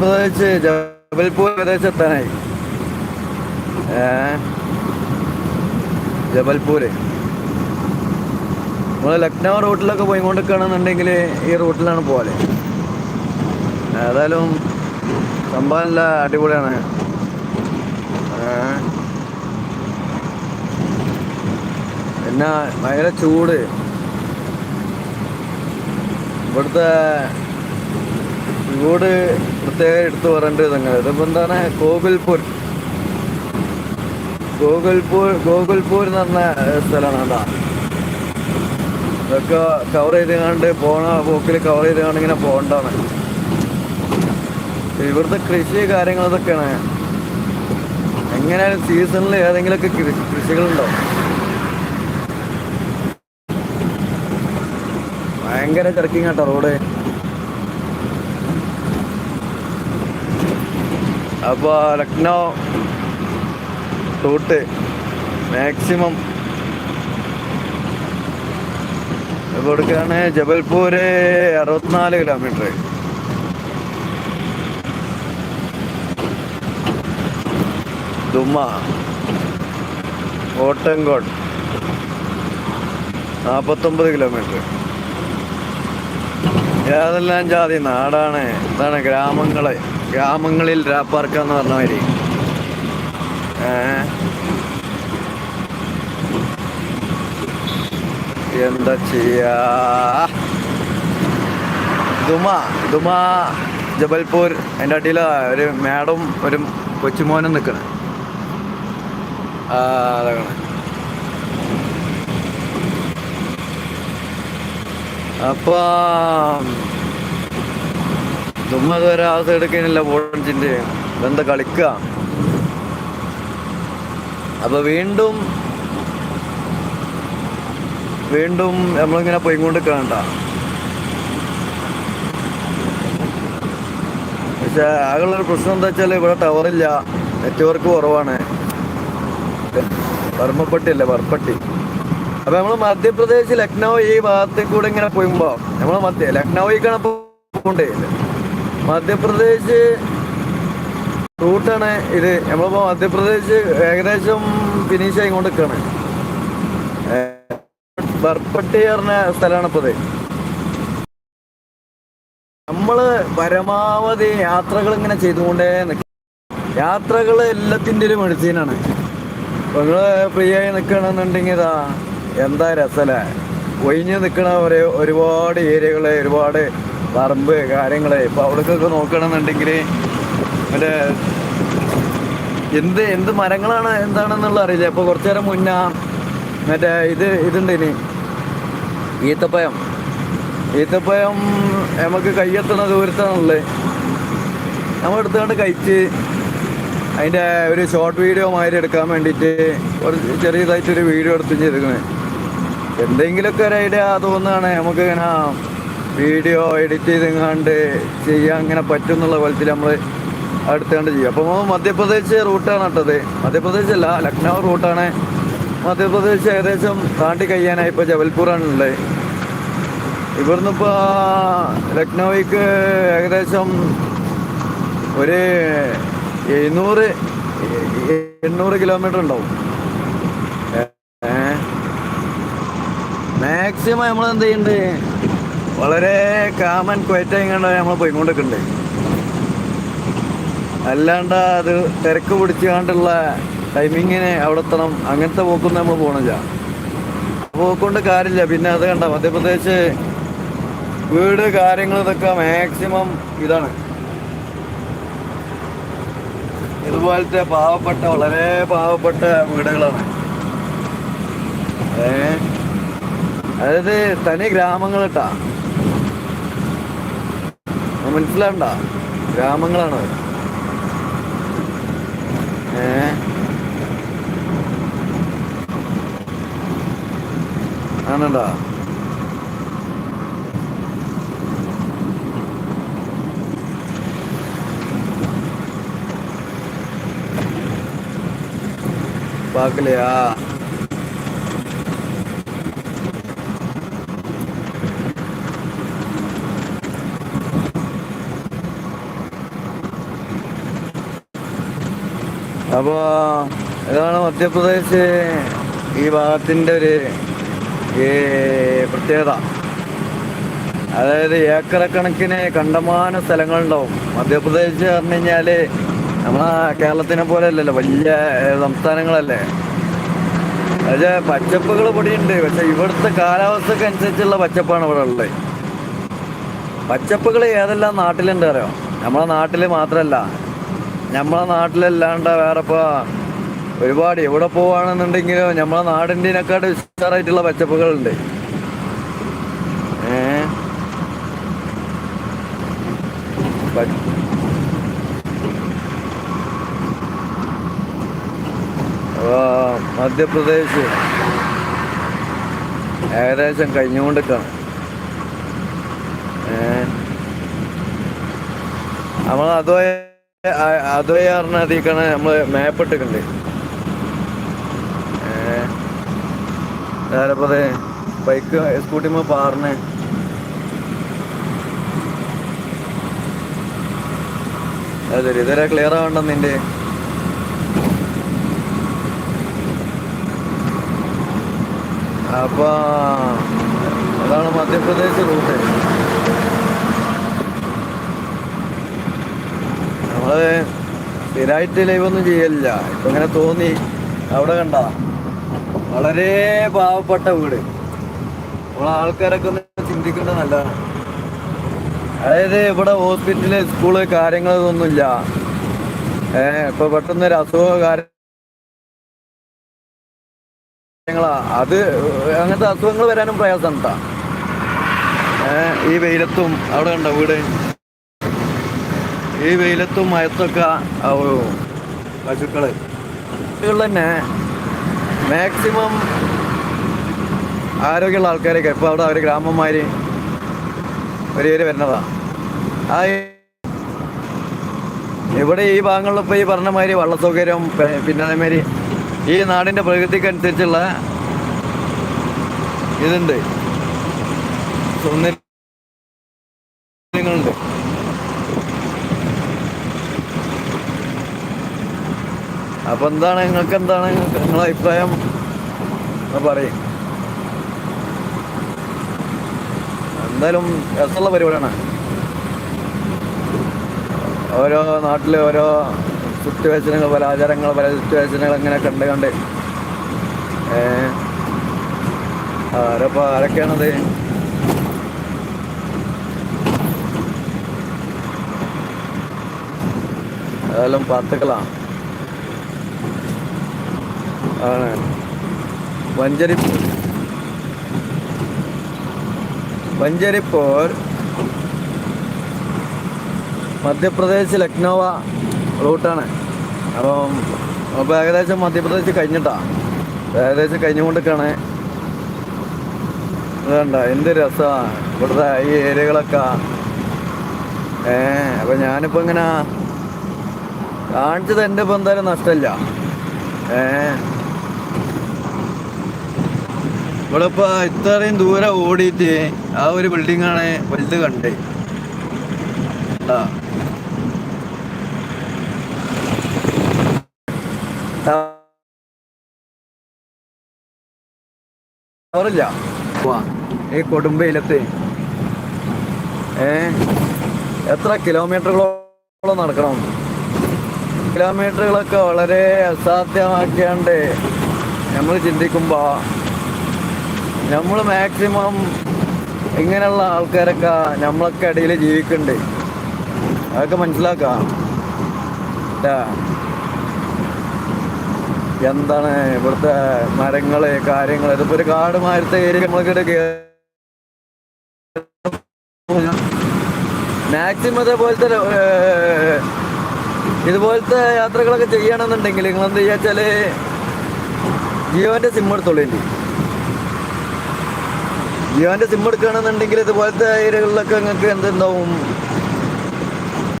മധ്യപ്രദേശ് ജബൽപൂർ പ്രദേശത്താണ്. എത്താനായി ഏ? ജബൽപൂര്. നമ്മൾ ലക്നൗ റൂട്ടിലൊക്കെ പോയിക്കൊണ്ടിരിക്കുകയാണെന്നുണ്ടെങ്കിൽ ഈ റൂട്ടിലാണ് പോലെ ഏതായാലും സംഭവം നല്ല അടിപൊളിയാണ്. എന്നാ ഭയങ്കര ചൂട്. ഇവിടുത്തെ ചൂട് പ്രത്യേകം എടുത്തു പറയേണ്ടത് ഇതങ്ങനെ ഇതിപ്പോ എന്താണ്? ഗോകുൽപൂർ. ഗോകുൽപൂർ ഗോകുൽപൂർ എന്ന് പറഞ്ഞ സ്ഥലമാണ് കേട്ടോ. ഇതൊക്കെ കവർ ചെയ്ത് കണ്ട് പോണ പോക്കിൽ കവർ ചെയ്ത് കണ്ട് ഇങ്ങനെ പോകണ്ടാണ്. ഇവിടുത്തെ കൃഷി കാര്യങ്ങൾ ഇതൊക്കെയാണ്. എങ്ങനെയാലും സീസണിൽ ഏതെങ്കിലുമൊക്കെ കൃഷികളുണ്ടോ? ഭയങ്കര ട്രക്കിംഗ് റോഡ്. അപ്പോൾ ലക്നൗ റൂട്ട് മാക്സിമം കൊടുക്കുകയാണ് ജബൽപൂർ അറുപത്തിനാല് കിലോമീറ്റർ ദുമ്മ ഓട്ടൻകോട് നാൽപ്പത്തൊമ്പത് കിലോമീറ്റർ ഏതെല്ലാം ജാതി നാടാണ്? ഇതാണ് ഗ്രാമങ്ങൾ. ഗ്രാമങ്ങളിൽ രാപ്പാർക്കാന്ന് പറഞ്ഞ മാതിരി? എന്താ ചെയ്യാ? ദുമ ജബൽപൂർ. എന്റെ അടിയിൽ ഒരു മാഡം ഒരു കൊച്ചുമോനും നിൽക്കണേ അതാണ് അപ്പൊ ചുമ്മാ ഇതുവരെ ആ സൈഡ് എടുക്കാനില്ല എന്താ കളിക്കുക. അപ്പൊ വീണ്ടും വീണ്ടും നമ്മളിങ്ങനെ പോയിക്കൊണ്ട് കാണണ്ട പക്ഷെ ആകെയുള്ളൊരു പ്രശ്നം എന്താ വെച്ചാൽ ഇവിടെ ടവറില്ല നെറ്റ്വർക്ക് കുറവാണ്. വർമ്മപ്പെട്ടി അല്ലേ വർപ്പട്ടി അപ്പൊ നമ്മൾ മധ്യപ്രദേശ് ലക്നൗ ഈ ഭാഗത്തേക്കൂടെ ഇങ്ങനെ പോകുമ്പോ നമ്മൾ മധ്യ ലക്നൌക്കാണ് പോകണ്ടേ മധ്യപ്രദേശ് റൂട്ടാണ് ഇത്. നമ്മളിപ്പോ മധ്യപ്രദേശ് ഏകദേശം ഫിനിഷ് ആയി കൊണ്ടിരിക്കാണ് ബർപ്പട്ടി പറഞ്ഞ സ്ഥലമാണ് ഇപ്പത് നമ്മൾ പരമാവധി യാത്രകൾ ഇങ്ങനെ ചെയ്തുകൊണ്ടേ നിൽക്കും യാത്രകൾ എല്ലാത്തിന്റെ ഒരു മെഡിസീനാണ് നിങ്ങൾ ഫ്രീ ആയി നിൽക്കണമെന്നുണ്ടെങ്കിൽ ഇതാ എന്താ രസല്ലേ? ഒഴിഞ്ഞ് നിൽക്കണ ഒരു ഒരുപാട് ഏരിയകൾ ഒരുപാട് പറമ്പ് കാര്യങ്ങൾ. ഇപ്പൊ അവിടേക്കൊക്കെ നോക്കണമെന്നുണ്ടെങ്കിൽ മറ്റേ എന്ത് എന്ത് മരങ്ങളാണ് എന്താണെന്നുള്ള അറിയില്ല. ഇപ്പൊ കുറച്ചു നേരം മുന്നേ മറ്റേ ഇത് ഇതുണ്ട് ഇനി. ഈത്തപ്പയം ഈത്തപ്പയം നമുക്ക് കയ്യെത്തുന്ന ദൂരത്താണല്ലേ നമ്മൾ എടുത്തുകൊണ്ട് കഴിച്ച് അതിന്റെ ഒരു ഷോർട്ട് വീഡിയോ മാതിരി എടുക്കാൻ വേണ്ടിയിട്ട് ഒരു ചെറിയതായിട്ടൊരു വീഡിയോ എടുത്തും ചെയ്തിരിക്കുന്നത് എന്തെങ്കിലുമൊക്കെ ഒരു ഐഡിയ തോന്നുകയാണ് നമുക്ക് ഇങ്ങനെ വീഡിയോ എഡിറ്റ് ചെയ്തെങ്ങാണ്ട് ചെയ്യാൻ ഇങ്ങനെ പറ്റും എന്നുള്ള പോലത്തിൽ നമ്മൾ അടുത്തുകൊണ്ട് ചെയ്യും അപ്പോൾ മധ്യപ്രദേശ് റൂട്ടാണ് കേട്ടത് മധ്യപ്രദേശ് അല്ല ലക്നൗ റൂട്ടാണ്. മധ്യപ്രദേശ് ഏകദേശം താണ്ടി കഴിയാനായി ഇപ്പോൾ ജബൽപൂറാണുള്ളത് ഇവിടുന്ന് ഇപ്പോൾ ലക്നൗക്ക് ഏകദേശം ഒരു എഴുന്നൂറ് എണ്ണൂറ് കിലോമീറ്റർ ഉണ്ടാവും. മാക്സിമം നമ്മൾ എന്ത് ചെയ്യുന്നുണ്ട് വളരെ കാമൻ ക്വയറ്റായി കണ്ട നമ്മൾ പോയിക്കൊണ്ടിരിക്കുന്നുണ്ട് അല്ലാണ്ട് അത് തിരക്ക് പിടിച്ചുകൊണ്ടുള്ള ടൈമിങ്ങിന് അവിടെ എത്തണം. അങ്ങനത്തെ പോക്കൊന്നും നമ്മൾ പോകണില്ല പോക്കൊണ്ട് കാര്യമില്ല. പിന്നെ അത് കണ്ട മധ്യപ്രദേശ് വീട് കാര്യങ്ങൾ ഇതൊക്കെ മാക്സിമം ഇതാണ്. ഇതുപോലത്തെ പാവപ്പെട്ട വളരെ പാവപ്പെട്ട വീടുകളാണ്. ഏ? അതായത് തനി ഗ്രാമങ്ങൾ കേട്ടാ മനസ്സിലാണ്ട ഗ്രാമങ്ങളാണ് അത്. ഏ ആണണ്ടാ பார்க்கலையா അപ്പോൾ ഇതാണ് മധ്യപ്രദേശ് ഈ ഭാഗത്തിന്റെ ഒരു പ്രത്യേകത. അതായത് ഏക്കറക്കണക്കിന് കണ്ടമാന സ്ഥലങ്ങളുണ്ടാവും. മധ്യപ്രദേശ് പറഞ്ഞു കഴിഞ്ഞാൽ നമ്മളെ കേരളത്തിനെ പോലെ അല്ലല്ലോ വലിയ സംസ്ഥാനങ്ങളല്ലേ. പക്ഷേ പച്ചപ്പുകൾ പൊടിയുണ്ട് പക്ഷെ ഇവിടുത്തെ കാലാവസ്ഥക്ക് അനുസരിച്ചുള്ള പച്ചപ്പാണ് ഇവിടെ ഉള്ളത്. പച്ചപ്പുകൾ ഏതെല്ലാം നാട്ടിലുണ്ട് അറിയാം? നമ്മളെ നാട്ടിൽ മാത്രമല്ല നമ്മളെ നാട്ടിലല്ലാണ്ട് വേറെ ഒരുപാട് എവിടെ പോവാണെന്നുണ്ടെങ്കിലും നമ്മളെ പച്ചപ്പുകളുണ്ട്. ഏ? ഉണ്ട് ആ, മധ്യപ്രദേശ്. ഏകദേശം കഴിഞ്ഞുകൊണ്ടിരിക്കണം. നമ്മൾ അതുവഴി അതുവഴി പറഞ്ഞ നമ്മൾ മാപ്പ് ഇട്ടിട്ടുണ്ട്. ചിലപ്പോ ബൈക്ക് സ്കൂട്ടിമ്മ പാറിന് അതെ ഇതുവരെ ക്ലിയർ ആവണ്ട നിന്റെ? അപ്പൊ അതാണ് മധ്യപ്രദേശ് റൂട്ട് നമ്മൾ സ്ഥിരമായിട്ട് ലൈവൊന്നും ചെയ്യലില്ല. ഇപ്പൊ ഇങ്ങനെ തോന്നി. അവിടെ കണ്ട. വളരെ പാവപ്പെട്ട വീട്. നമ്മളെ ആൾക്കാരൊക്കെ ഒന്ന് ചിന്തിക്കുന്നത് നല്ലതാണ്. അതായത് ഇവിടെ ഹോസ്പിറ്റൽ സ്കൂൾ കാര്യങ്ങളൊന്നുമില്ല. ഏഹ് ഇപ്പൊ പെട്ടെന്ന് ഒരു അസുഖ കാര്യങ്ങളാ. അത് അങ്ങനത്തെ അസുഖങ്ങൾ വരാനും പ്രയാസം ഉണ്ടാ ഈ വെയിലത്തും അവിടെ കണ്ടോ വീട്? ഈ വെയിലത്തും മയത്തൊക്കെ പശുക്കൾ പശുക്കൾ തന്നെ മാക്സിമം ആരോഗ്യമുള്ള ആൾക്കാരൊക്കെ. ഇപ്പോൾ അവിടെ അവർ ഗ്രാമന്മാർ ഒരു ഏരിയ വരുന്നതാണ് ആ ഇവിടെ ഈ ഭാഗങ്ങളിൽ ഇപ്പോൾ ഈ പറഞ്ഞമാതിരി വള്ള സൗകര്യം പിന്നെ അതേമാതിരി ഈ നാടിന്റെ പ്രകൃതിക്ക് അനുസരിച്ചുള്ള ഇതുണ്ട്. സൗന്ദര്യങ്ങളുണ്ട് അപ്പൊ എന്താണ് നിങ്ങൾക്ക് എന്താണ് നിങ്ങളെ അഭിപ്രായം? പറയും. എന്തായാലും രസമുള്ള പരിപാടിയാണ്. ഓരോ നാട്ടിലെ ഓരോ സിറ്റുവേഷനുകൾ പല ആചാരങ്ങൾ പല സിറ്റുവേഷനുകൾ അങ്ങനെ കണ്ട് കണ്ട് ഏ ആരപ്പോ ആരൊക്കെയാണത്? അതെല്ലാം പത്തുക്കളാണ്. ആണ് വഞ്ചരിപ്പൂർ വഞ്ചരിപ്പൂർ മധ്യപ്രദേശ് ലക്നോവ റൂട്ടാണ്. അപ്പം അപ്പോൾ ഏകദേശം മധ്യപ്രദേശ് കഴിഞ്ഞിട്ടാണ് ഏകദേശം കഴിഞ്ഞുകൊണ്ടിരിക്കുകയാണ് വേണ്ട എന്ത് രസമാണ് ഇവിടുത്തെ ഈ ഏരിയകളൊക്കെ. ഏ അപ്പം ഞാനിപ്പോൾ ഇങ്ങനെ കാണിച്ചത് എന്റെ ഇപ്പം എന്തായാലും നഷ്ടമില്ല. ഏ ഇവിടെ ഇത്രയും ദൂരെ ഓടിയിട്ട് ആ ഒരു ബിൽഡിംഗ് ആണ് വലുത് കണ്ടേ? ടവറില്ല. ഈ കൊടുമ്പയിലത്തെ ഏ? എത്ര കിലോമീറ്ററുകളോളം നടക്കണം? കിലോമീറ്ററുകളൊക്കെ വളരെ അസാധ്യമാക്കിയാണ്ട് നമ്മൾ ചിന്തിക്കുമ്പോൾ നമ്മൾ മാക്സിമം ഇങ്ങനെയുള്ള ആൾക്കാരൊക്കെ നമ്മളൊക്കെ ഇടയിൽ ജീവിക്കുന്നുണ്ട് അതൊക്കെ മനസ്സിലാക്കാം. എന്താണ് ഇവിടുത്തെ മരങ്ങൾ കാര്യങ്ങൾ ഇതിപ്പോ ഒരു കാട് മാരത്തെ ഏരിയ മാക്സിമം ഇതേപോലത്തെ ഇതുപോലത്തെ യാത്രകളൊക്കെ ചെയ്യണമെന്നുണ്ടെങ്കിൽ നിങ്ങൾ എന്ത് ചെയ്യാച്ചാൽ ജിയോന്റെ സിം എടുത്തോളൂ ഇനി. ജിയോന്റെ സിം എടുക്കുകയാണെന്നുണ്ടെങ്കിൽ ഇതുപോലത്തെ ഏരിയകളിലൊക്കെ നിങ്ങൾക്ക് എന്തുണ്ടാവും